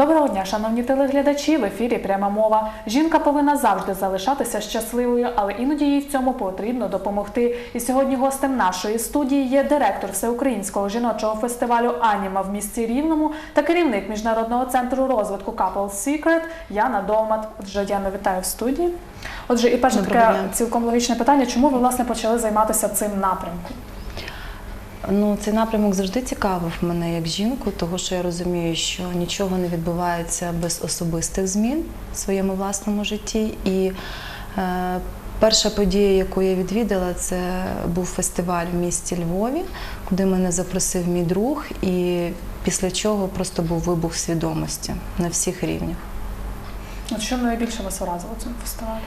Доброго дня, шановні телеглядачі. В ефірі пряма мова. Жінка повинна завжди залишатися щасливою, але іноді їй в цьому потрібно допомогти. І сьогодні гостем нашої студії є директор всеукраїнського жіночого фестивалю Аніма в місті Рівному та керівник міжнародного центру розвитку Couples Secret Яна Довмат. Отже, Яна, вітаю в студії. Отже, і перше таке цілком логічне питання: чому ви власне почали займатися цим напрямком? Ну, цей напрямок завжди цікавив мене як жінку, тому що я розумію, що нічого не відбувається без особистих змін в своєму власному житті. І е, перша подія, яку я відвідала, це був фестиваль в місті Львові, куди мене запросив мій друг, і після чого просто був вибух свідомості на всіх рівнях. От що найбільше вас вразило цьому фестивалі?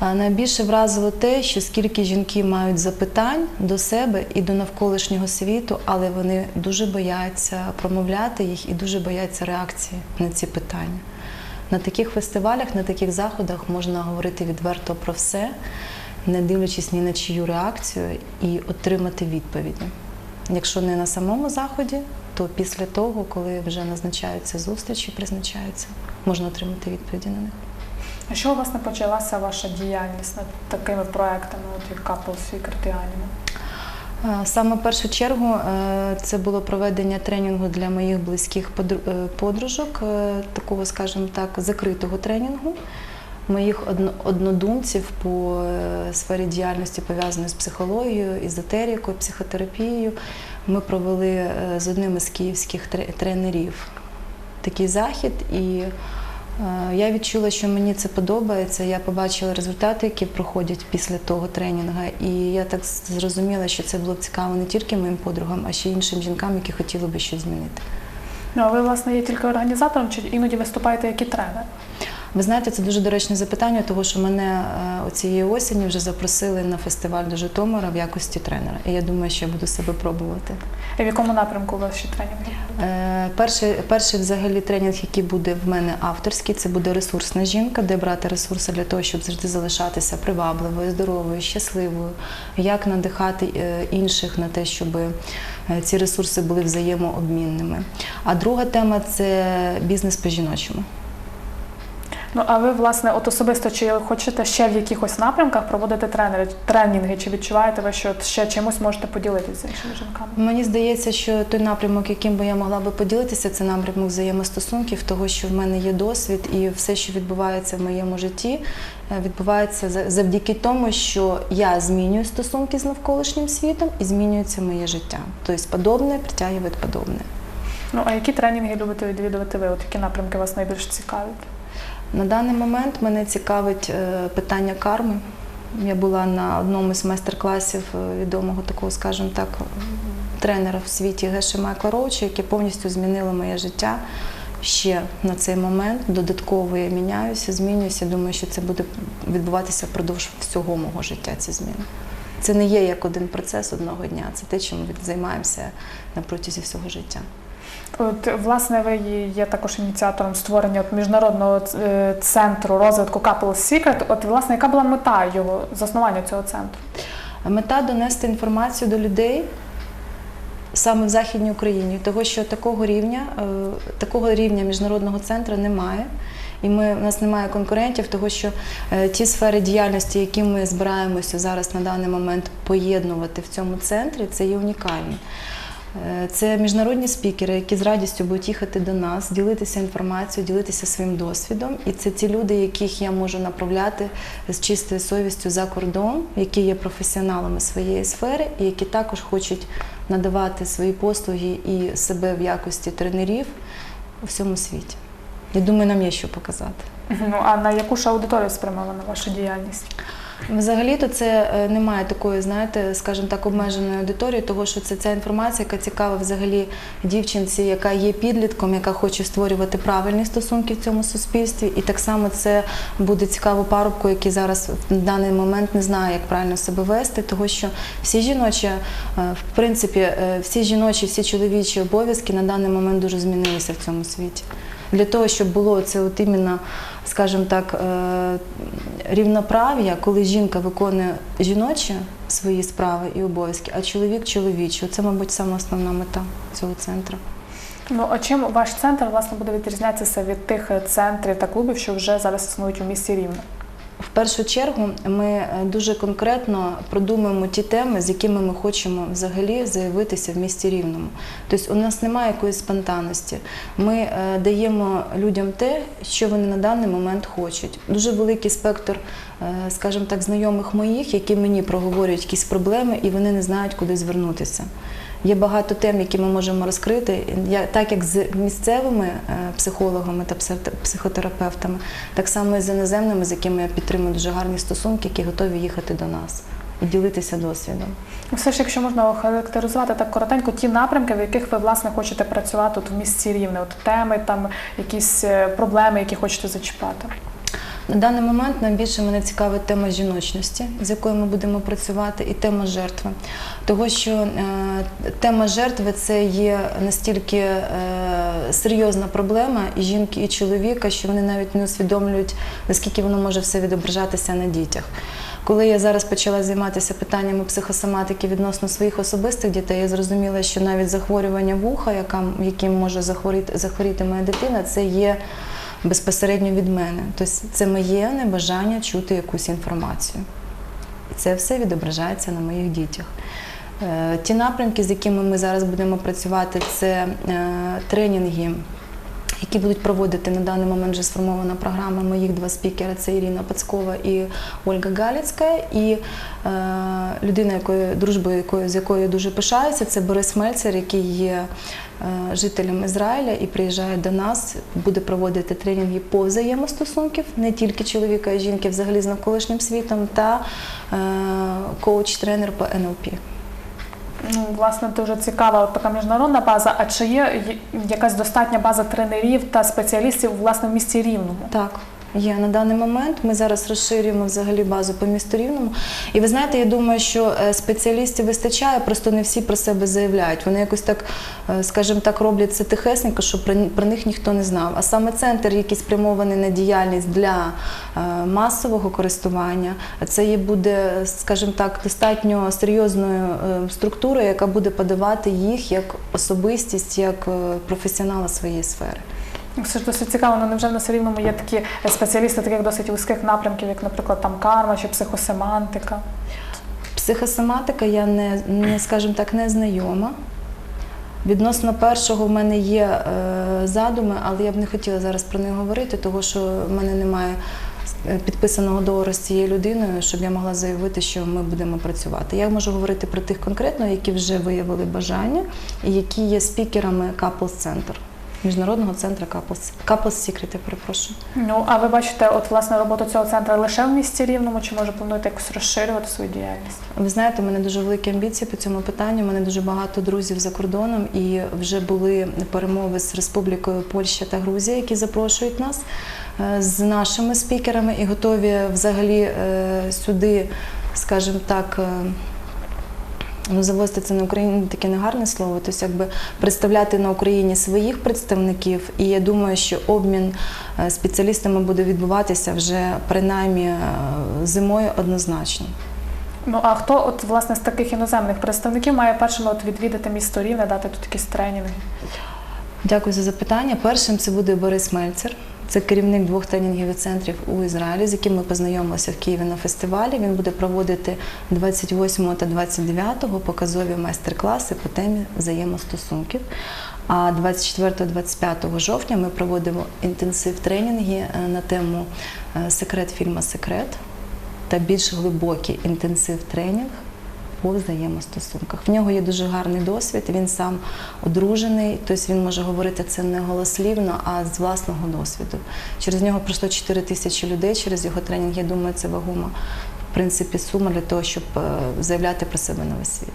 Найбільше вразило те, що скільки жінки мають запитань до себе і до навколишнього світу, але вони дуже бояться промовляти їх і дуже бояться реакції на ці питання. На таких фестивалях, на таких заходах можна говорити відверто про все, не дивлячись ні на чию реакцію, і отримати відповіді. Якщо не на самому заході, то після того, коли вже назначаються зустрічі, призначаються, можна отримати відповіді на них. А що власне почалася ваша діяльність над такими проектами, от як Couples Secret і Аніма? Е, Саме в першу чергу е, це було проведення тренінгу для моїх близьких е, подружок, такого, скажімо так, закритого тренінгу. Моїх однодумців по сфері діяльності пов'язаної з психологією, езотерикою, психотерапією. Ми провели з одним із київських тренерів такий захід, і я відчула, що мені це подобається. Я побачила результати, які проходять після того тренінгу. І я так зрозуміла, що це було б цікаво не тільки моїм подругам, а ще й іншим жінкам, які хотіли би щось змінити. Ну, а ви, власне, є тільки організатором, чи іноді виступаєте як і тренер? Ви знаєте, це дуже доречне запитання, тому що мене е, цієї осені вже запросили на фестиваль до Житомира в якості тренера. І я думаю, що я буду себе пробувати. І в якому напрямку у вас ще тренінги? Е, Перший, перший взагалі тренінг, який буде в мене авторський, це буде ресурсна жінка, де брати ресурси для того, щоб завжди залишатися привабливою, здоровою, щасливою, як надихати е, інших на те, щоб ці ресурси були взаємообмінними. А друга тема це бізнес по жіночому. Ну а ви, власне, от особисто чи хочете ще в якихось напрямках проводити тренери, тренінги? Чи відчуваєте ви, що от ще чимось можете поділитися з іншими жінками? Мені здається, що той напрямок, яким би я могла би поділитися, це напрямок взаємостосунків, того, що в мене є досвід, і все, що відбувається в моєму житті, е, відбувається завдяки тому, що я змінюю стосунки з навколишнім світом і змінюється моє життя. Тобто подобне притягує подобне. Ну а які тренінги любите відвідувати ви? От які напрямки вас найбільш цікавлять? На даний момент мене цікавить е, питання карми. Я була на одному з майстер-класів е, відомого такого, скажімо так, тренера в світі Геші Майкла Роуча, яке повністю змінило моє життя ще на цей момент. Додатково я міняюся, змінююся. Думаю, що це буде відбуватися впродовж всього мого життя. Ці зміни. Це не є як один процес одного дня, це те, чим ми займаємося на протязі всього життя. От власне ви є також ініціатором створення от міжнародного е, центру розвитку Couples Secret. От власне, яка була мета його заснування цього центру? Мета донести інформацію до людей саме в Західній Україні, того що такого рівня, е, такого рівня міжнародного центру немає. І ми, у нас немає конкурентів, того що е, ті сфери діяльності, які ми збираємося зараз на даний момент поєднувати в цьому центрі, це є унікальні. Е, Це міжнародні спікери, які з радістю будуть їхати до нас, ділитися інформацією, ділитися своїм досвідом. І це ті люди, яких я можу направляти з чистою совістю за кордон, які є професіоналами своєї сфери, і які також хочуть надавати свої послуги і себе в якості тренерів у всьому світі. Я думаю, нам є що показати. Ну а на яку ж аудиторію спрямована ваша діяльність? Взагалі-то це е, немає такої, знаєте, скажімо так, обмеженої аудиторії, тому що це ця інформація, яка цікава взагалі дівчинці, яка є підлітком, яка хоче створювати правильні стосунки в цьому суспільстві. І так само це буде цікаво парубку, який зараз в даний момент не знає, як правильно себе вести, тому що всі жіночі, е, в принципі, е, всі жіночі, всі чоловічі обов'язки на даний момент дуже змінилися в цьому світі. Для того, щоб було це от іменно, скажімо так, е, рівноправ'я, коли жінка виконує жіночі свої справи і обов'язки, а чоловік чоловічі. Це, мабуть, саме основна мета цього центру. Ну а чим ваш центр власне буде відрізнятися від тих центрів та клубів, що вже зараз існують у місті Рівне? В першу чергу ми е, дуже конкретно продумуємо ті теми, з якими ми хочемо взагалі заявитися в місті Рівному. Тобто у нас немає якоїсь спонтанності. Ми е, даємо людям те, що вони на даний момент хочуть. Дуже великий спектр, скажімо так, знайомих моїх, які мені проговорюють якісь проблеми, і вони не знають, куди звернутися. Є багато тем, які ми можемо розкрити, Я- так як з місцевими е, психологами та психо- психотерапевтами, так само і з іноземними, з якими я підтримую дуже гарні стосунки, які готові їхати до нас і ділитися досвідом. Все ж, якщо можна охарактеризувати так коротенько, ті напрямки, в яких ви власне хочете працювати тут в місті Рівне, от теми, там якісь е, проблеми, які хочете зачіпати. На даний момент найбільше мене цікавить тема жіночності, з якою ми будемо працювати, і тема жертви. Того, що е, тема жертви це є настільки е, серйозна проблема і жінки, і чоловіка, що вони навіть не усвідомлюють, наскільки воно може все відображатися на дітях. Коли я зараз почала займатися питаннями психосоматики відносно своїх особистих дітей, я зрозуміла, що навіть захворювання вуха, яким може захворіти, захворіти моя дитина, це є безпосередньо від мене. Тобто це моє небажання чути якусь інформацію. І це все відображається на моїх дітях. Е, Ті напрямки, з якими ми зараз будемо працювати, це е, тренінги, які будуть проводити на даний момент вже сформована програма. Моїх два спікери це Ірина Пацкова і Ольга Галіцька. І е, людина, якою дружбою якою з якою я дуже пишаюся, це Борис Мельцер, який є е, жителем Ізраїля і приїжджає до нас, буде проводити тренінги по взаємостосунків, не тільки чоловіка і жінки, взагалі з навколишнім світом, та е, коуч-тренер по НЛП. Ну, власне, дуже цікава от така міжнародна база. А чи є якась достатня база тренерів та спеціалістів власне в місті Рівному? Так. Є на даний момент. Ми зараз розширюємо взагалі базу по місту Рівному. І ви знаєте, я думаю, що е, спеціалістів вистачає, просто не всі про себе заявляють. Вони якось так, е, скажімо так, роблять це тихесенько, щоб про, них ніхто не знав. А саме центр, який спрямований на діяльність для е, масового користування, це є буде, скажімо так, достатньо серйозною структурою, яка буде подавати їх як особистість, як професіонала своєї сфери. Все ж досить цікаво, ну невже в нас Рівному є такі спеціалісти таких досить вузьких напрямків, як, наприклад, там карма чи психосемантика? Психосоматика я не, не скажімо так, не знайома. Відносно першого в мене є е, задуми, але я б не хотіла зараз про них говорити, тому що в мене немає е, підписаного договору з цією людиною, щоб я могла заявити, що ми будемо працювати. Я можу говорити про тих конкретно, які вже виявили бажання і які є спікерами Couples Center, міжнародного центру Couples Secret, я перепрошую. Ну а ви бачите, от власне роботу цього центру лише в місті Рівному, чи може плануєте якось розширювати свою діяльність? Ви знаєте, у мене дуже великі амбіції по цьому питанню. У мене дуже багато друзів за кордоном, і вже були перемови з Республікою Польща та Грузія, які запрошують нас е, з нашими спікерами і готові взагалі е, сюди, скажімо так. Ну, завозити це на Україні таке негарне слово, тобто якби представляти на Україні своїх представників, і я думаю, що обмін е, спеціалістами буде відбуватися вже принаймні е, зимою однозначно. Ну а хто от власне з таких іноземних представників має першими от відвідати місто Рівне, дати тут якісь тренінги? Дякую за запитання. Першим це буде Борис Мельцер. Це керівник двох тренінгових центрів у Ізраїлі, з яким ми познайомилися в Києві на фестивалі. Він буде проводити 28 та 29 показові майстер-класи по темі взаємостосунків. А 24-25 жовтня ми проводимо інтенсив тренінги е, на тему е, секрет фільму Секрет та більш глибокий інтенсив тренінг по взаємостосунках. В нього є дуже гарний досвід. Він сам одружений, тобто він може говорити це не голослівно, а з власного досвіду. Через нього пройшло 4 тисячі людей через його тренінг. Я думаю, це вагома в принципі сума для того, щоб е, заявляти про себе на весь світ.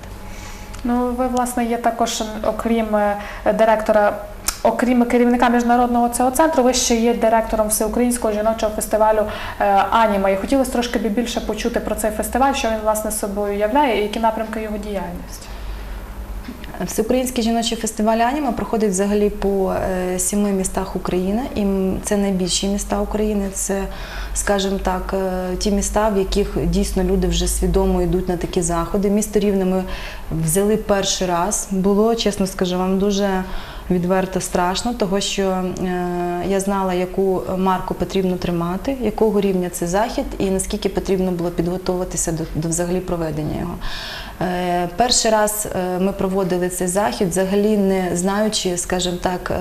Ну ви власне є також, окрім е, директора. Окрім керівника міжнародного цього центру, ви ще є директором всеукраїнського жіночого фестивалю е, Аніма. І хотілося трошки бі- більше почути про цей фестиваль, що він власне собою являє, і які напрямки його діяльності. Всеукраїнський жіночий фестиваль Аніма проходить взагалі по е, сіми містах України, і це найбільші міста України. Це, скажімо так, е, ті міста, в яких дійсно люди вже свідомо йдуть на такі заходи. Місто Рівне ми взяли перший раз. Було, чесно скажу вам, дуже відверто страшно, того що е, я знала, яку марку потрібно тримати, якого рівня це захід, і наскільки потрібно було підготуватися до, до взагалі проведення його. Е, Перший раз е, ми проводили цей захід, взагалі не знаючи, скажімо так,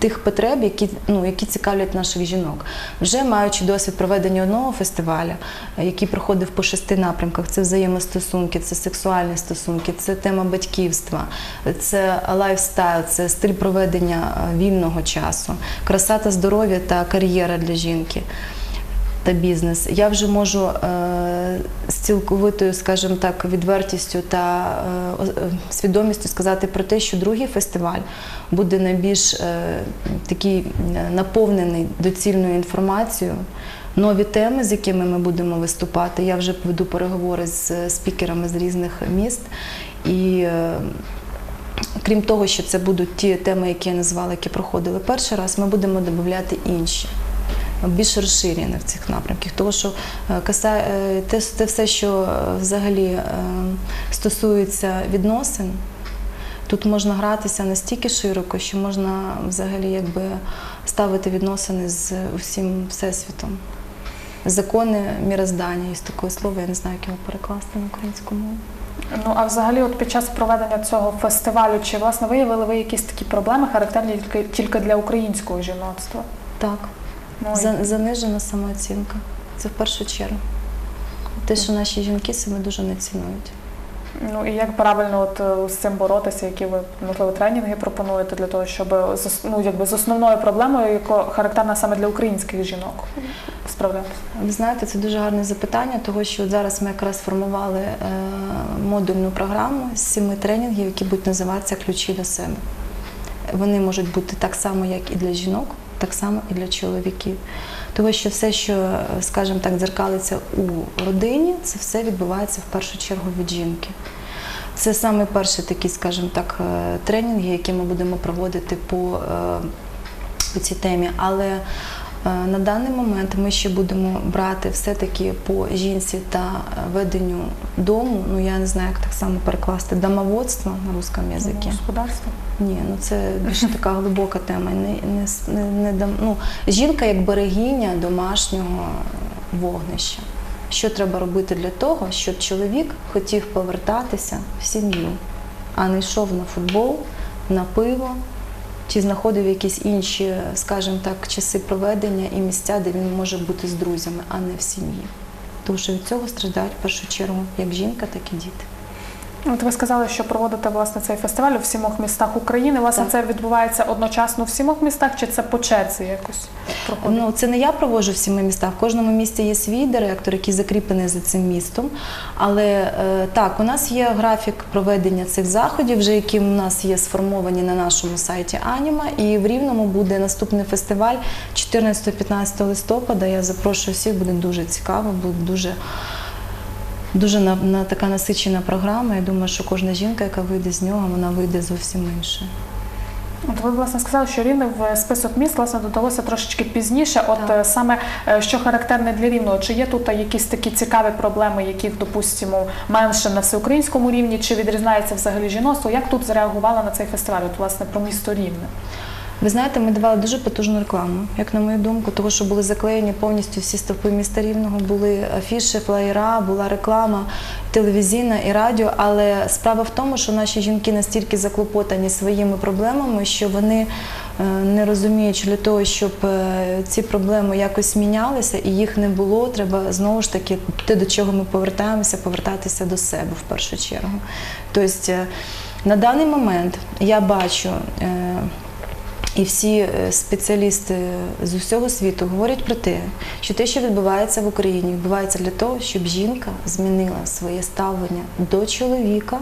тих потреб, які, ну, які цікавлять наших жінок. Вже маючи досвід проведення одного фестивалю, е, який проходив по шести напрямках: це взаємостосунки, це сексуальні стосунки, це тема батьківства, це лайфстайл, це стиль проведення е, вільного часу, краса та здоров'я та кар'єра для жінки та бізнес. Я вже можу е, з цілковитою, скажімо так, відвертістю та е, е, свідомістю сказати про те, що другий фестиваль буде найбільш е, такий наповнений доцільною інформацією. Нові теми, з якими ми будемо виступати. Я вже веду переговори з спікерами з різних міст. І крім того, що це будуть ті теми, які я назвала, які проходили перший раз, ми будемо додати інші більш розширені в цих напрямках. Тому що е, каса- е, те, все, що е, взагалі стосується відносин, тут можна гратися настільки широко, що можна взагалі якби ставити відносини з усім всесвітом. Закони міроздання, є таке слово, я не знаю, як його перекласти на українську мову. Ну а взагалі, от під час проведення цього фестивалю, чи власне виявили ви якісь такі проблеми, характерні тільки, тільки для українського жіноцтва? Так. За- занижена самооцінка. Це в першу чергу. Те, що наші жінки себе дуже не цінують. Ну і як правильно от е, з цим боротися, які ви можливо тренінги пропонуєте для того, щоб з ну, якби з основною проблемою, яка характерна саме для українських жінок, справлятися? Ви знаєте, це дуже гарне запитання, того що от зараз ми якраз формували е, модульну програму з сіми тренінгів, які будуть називатися Ключі до себе. Вони можуть бути так само, як і для жінок, так само і для чоловіків. Тому що все, що, скажімо так, дзеркалиться у родині, це все відбувається в першу чергу від жінки. Це саме перші такі, скажімо так, е, тренінги, які ми будемо проводити по, е, по цій темі. Але на даний момент ми ще будемо брати все-таки по жінці та е, веденню дому. Ну я не знаю, як так само перекласти домоводство на русском язикі. Господарство? Ні, ну це більше така глибока тема. Не, не, не, не ну, жінка як берегиня домашнього вогнища. Що треба робити для того, щоб чоловік хотів повертатися в сім'ю, а не йшов на футбол, на пиво чи знаходив якісь інші, скажімо так, часи проведення і місця, де він може бути з друзями, а не в сім'ї. Тому що від цього страждають в першу чергу як жінка, так і діти. От ви сказали, що проводите власне цей фестиваль у сімох містах України. Власне, Так. це відбувається одночасно в сімох містах, чи це по черзі якось проходить? Ну, це не я проводжу в сіми містах. В кожному місті є свій директор, який закріплений за цим містом. Але е, так, у нас є графік проведення цих заходів, вже які у нас є сформовані на нашому сайті Аніма. І в Рівному буде наступний фестиваль 14-15 листопада. Я запрошую всіх, буде дуже цікаво, буде дуже. Дуже на, на така насичена програма. Я думаю, що кожна жінка, яка вийде з нього, вона вийде зовсім інше. От ви власне сказали, що рівне в список міст власне додалося трошечки пізніше. От Так. е, саме е, що характерне для рівного, чи є тут якісь такі цікаві проблеми, яких допустимо менше на всеукраїнському рівні, чи відрізняється взагалі жіноцтво? Як тут зреагувала на цей фестиваль? От власне про місто Рівне? Ви знаєте, ми давали дуже потужну рекламу, як на мою думку, тому що були заклеєні повністю всі стовпи міста Рівного, були афіші, флаєра, була реклама телевізійна і радіо. Але справа в тому, що наші жінки настільки заклопотані своїми проблемами, що вони е, не розуміють, що для того, щоб е, ці проблеми якось мінялися і їх не було, треба знову ж таки те, до чого ми повертаємося, повертатися до себе в першу чергу. Тобто е, на даний момент я бачу. І всі е, спеціалісти з усього світу говорять про те, що те, що відбувається в Україні, відбувається для того, щоб жінка змінила своє ставлення до чоловіка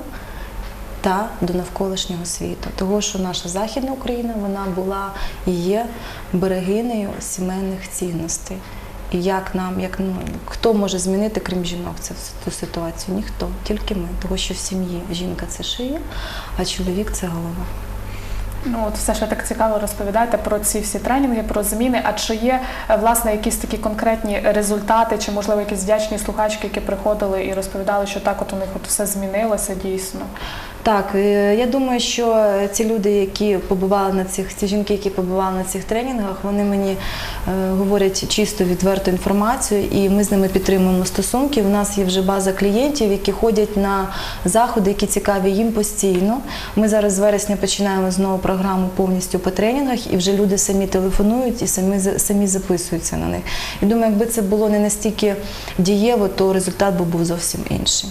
та до навколишнього світу. Того, що наша Західна Україна вона була і є берегинею сімейних цінностей. І як нам, як ну хто може змінити, крім жінок, це цю ситуацію? Ніхто, тільки ми. Того, що в сім'ї жінка це шия, а чоловік це голова. Ну от все ви так цікаво розповідаєте про ці всі тренінги, про зміни. А чи є е, власне якісь такі конкретні результати, чи можливо якісь вдячні слухачки, які приходили і розповідали, що так, от у них от все змінилося дійсно? Так, е, я думаю, що ці люди, які побували на цих, ці жінки, які побували на цих тренінгах, вони мені е, говорять чисто відверту інформацію, і ми з ними підтримуємо стосунки. У нас є вже база клієнтів, які ходять на заходи, які цікаві їм постійно. Ми зараз з вересня починаємо знову програму повністю по тренінгах, і вже люди самі телефонують і самі самі записуються на них. І думаю, якби це було не настільки дієво, то результат би був зовсім інший.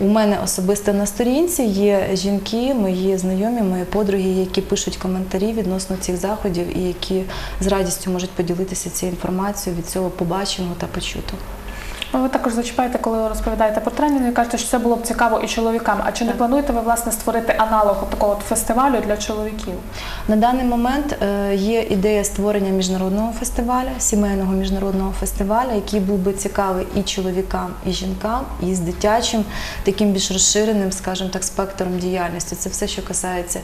У мене особисто на сторінці є жінки, мої знайомі, мої подруги, які пишуть коментарі відносно цих заходів і які з радістю можуть поділитися цією інформацією від цього побаченого та почутого. Ну, Ви також зачіпаєте, коли ви розповідаєте про тренінги, кажете, що це було б цікаво і чоловікам. А чи не плануєте ви власне створити аналог такого от фестивалю для чоловіків? На даний момент е, є ідея створення міжнародного фестивалю, сімейного міжнародного фестивалю, який був би цікавий і чоловікам, і жінкам, і з дитячим, таким більш розширеним, скажімо так, спектром діяльності. Це все, що касається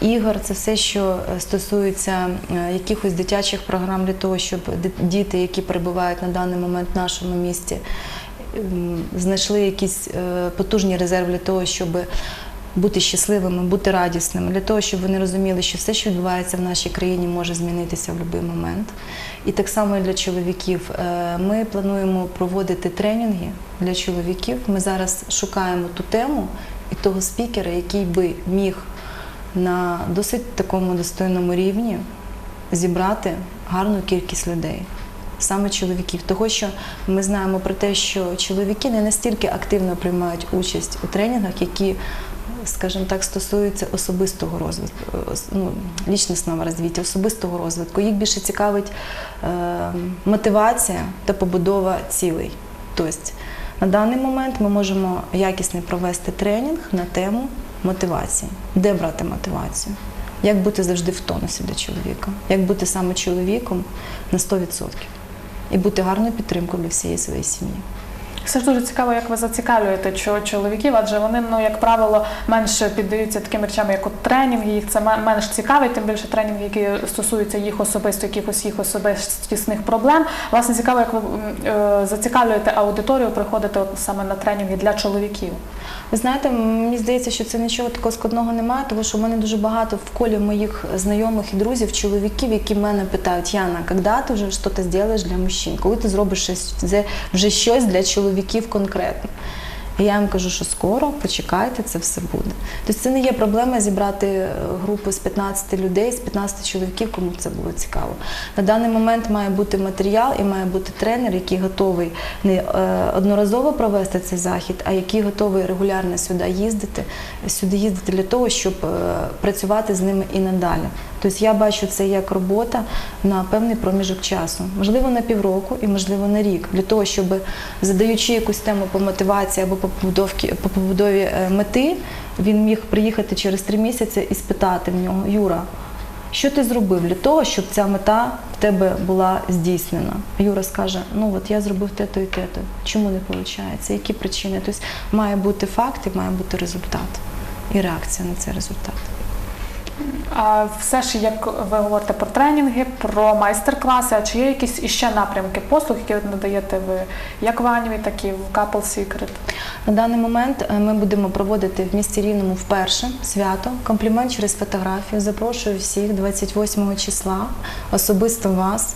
ігор, це все, що е, стосується е, якихось дитячих програм для того, щоб діти, які перебувають на даний момент в нашому місті, знайшли якийсь е, потужний резерв для того, щоб бути щасливими, бути радісними, для того, щоб вони розуміли, що все, що відбувається в нашій країні, може змінитися в будь-який момент. І так само і для чоловіків. Е, Ми плануємо проводити тренінги для чоловіків. Ми зараз шукаємо ту тему і того спікера, який би міг на досить такому достойному рівні зібрати гарну кількість людей. Саме чоловіків, того що ми знаємо про те, що чоловіки не настільки активно приймають участь у тренінгах, які, скажімо так, стосуються особистого розвитку, ну, лічностного розвиття, особистого розвитку. Їх більше цікавить е, мотивація та побудова цілей. Тобто на даний момент ми можемо якісний провести тренінг на тему мотивації. Де брати мотивацію? Як бути завжди в тонусі для чоловіка? Як бути саме чоловіком на 100%? І бути гарною підтримкою для всієї своєї сім'ї. Все ж дуже цікаво, як ви зацікавлюєте чо- чоловіків, адже вони, ну як правило, менше піддаються таким речам, як от тренінги. Їх це менш цікавить, тим більше тренінги, які стосуються їх особисто, якихось їх особистісних проблем. Власне, цікаво, як ви е, зацікавлюєте аудиторію, приходити от саме на тренінги для чоловіків. Ви знаєте, мені здається, що це нічого такого складного немає, тому що в мене дуже багато в колі моїх знайомих і друзів, чоловіків, які мене питають, Яна, коли ти вже щось зробиш для мужчин? Коли ти зробиш це вже щось для чоловіків конкретно? І я їм кажу, що скоро, почекайте, це все буде. Тобто це не є проблема зібрати е, групу з 15 людей, з 15 чоловіків, кому це було цікаво. На даний момент має бути матеріал і має бути тренер, який готовий не е, одноразово провести цей захід, а який готовий регулярно сюди їздити, сюди їздити для того, щоб е, працювати з ними і надалі. Тобто я бачу це як робота на певний проміжок часу, можливо, на півроку і можливо на рік, для того, щоб задаючи якусь тему по мотивації або по побудові е, мети, він міг приїхати через три місяці і спитати в нього, Юра, що ти зробив для того, щоб ця мета в тебе була здійснена? Юра скаже: ну от я зробив те-то і те-то. Чому не виходить? Які причини? Тобто має бути факт і має бути результат і реакція на цей результат. А все ж, як ви говорите про тренінги, про майстер-класи, а чи є якісь іще напрямки послуг, які надаєте ви як в Аніві, так і в Couple Secret? На даний момент е, ми будемо проводити в місті Рівному вперше свято. Комплімент через фотографію. Запрошую всіх 28 числа, особисто вас.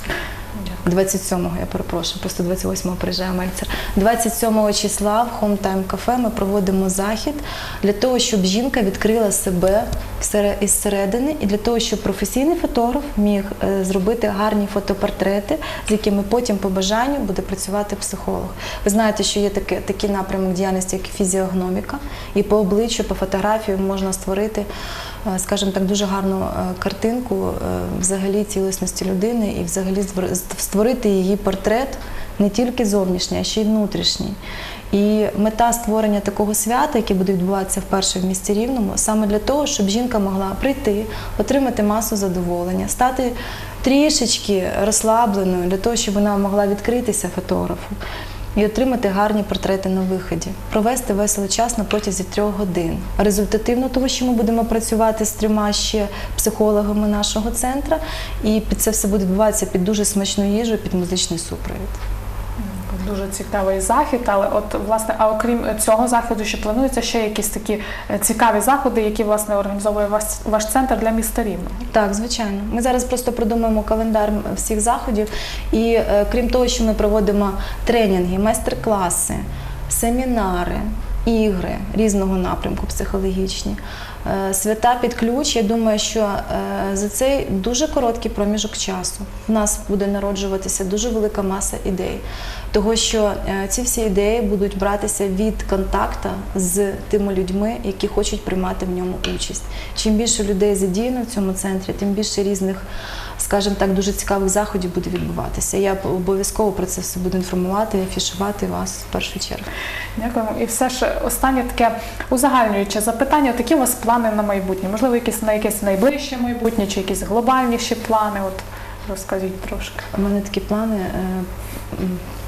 27-го, я перепрошую, просто 28-го приїжджає Мельцер. 27 числа в Home Time Cafe ми проводимо захід для того, щоб жінка відкрила себе із середини і для того, щоб професійний фотограф міг е, зробити гарні фотопортрети, з якими потім по бажанню буде працювати психолог. Ви знаєте, що є такий напрямок діяльності, як фізіогноміка, і по обличчю, по фотографії можна створити, скажімо так, дуже гарну е, картинку е, взагалі цілісності людини і взагалі створити її портрет не тільки зовнішній, а ще й внутрішній. І мета створення такого свята, яке буде відбуватися вперше в місті Рівному, саме для того, щоб жінка могла прийти, отримати масу задоволення, стати трішечки розслабленою для того, щоб вона могла відкритися фотографу і отримати гарні портрети на виході, провести веселий час на протязі трьох годин. Результативно того, що ми будемо працювати з трьома ще психологами нашого центру, і під це все буде відбуватися під дуже смачну їжу, під музичний супровід. Дуже цікавий захід. Але от власне, а окрім цього заходу, ще плануються ще якісь такі е, цікаві заходи, які власне організовує ваш, ваш центр для міста Рівного. Так, звичайно. Ми зараз просто продумаємо календар всіх заходів. І е, крім того, що ми проводимо тренінги, майстер-класи, семінари, ігри різного напрямку психологічні, свята під ключ. Я думаю, що е, за цей дуже короткий проміжок часу в нас буде народжуватися дуже велика маса ідей. Того, що е, ці всі ідеї будуть братися від контакту з тими людьми, які хочуть приймати в ньому участь. Чим більше людей задіяно в цьому центрі, тим більше різних, скажімо так, дуже цікавих заходів буде відбуватися. Я обов'язково про це все буду інформувати афішувати вас в першу чергу. Дякуємо. І все ж останнє таке узагальнююче запитання. Такі у вас плани на майбутнє? Можливо, якісь на якесь найближче майбутнє чи якісь глобальніші плани? От розкажіть трошки. У мене такі плани е,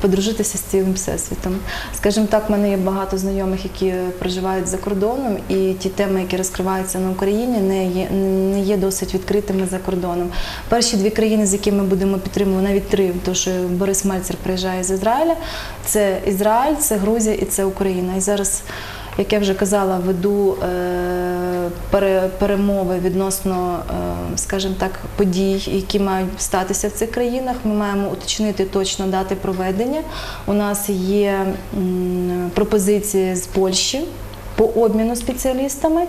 подружитися з цілим всесвітом. Скажімо так, в мене є багато знайомих, які проживають за кордоном, і ті теми, які розкриваються на Україні, не є, не є досить відкритими за кордоном. Перші дві країни, з якими ми будемо підтримувати, навіть три, тому що Борис Мальцер приїжджає з Ізраїля. Це Ізраїль, це Грузія і це Україна. І зараз. Як я вже казала, веду е, перемови відносно, е, скажімо так, подій, які мають статися в цих країнах. Ми маємо уточнити точно дати проведення. У нас є пропозиції з Польщі по обміну спеціалістами,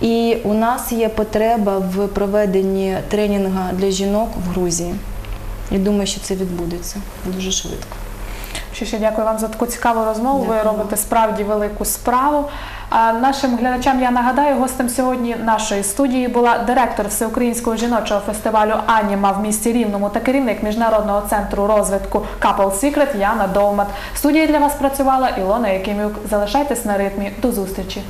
і у нас є потреба в проведенні тренінгу для жінок в Грузії. І думаю, що це відбудеться дуже швидко. Ще ще дякую вам за таку цікаву розмову. Ви робите справді велику справу. А нашим глядачам я нагадаю, гостем сьогодні нашої студії була директор всеукраїнського жіночого фестивалю Аніма в місті Рівному та керівник міжнародного центру розвитку Couple Secret Яна Довмат. В студії для вас працювала Ілона Якимюк. Залишайтесь на ритмі. До зустрічі.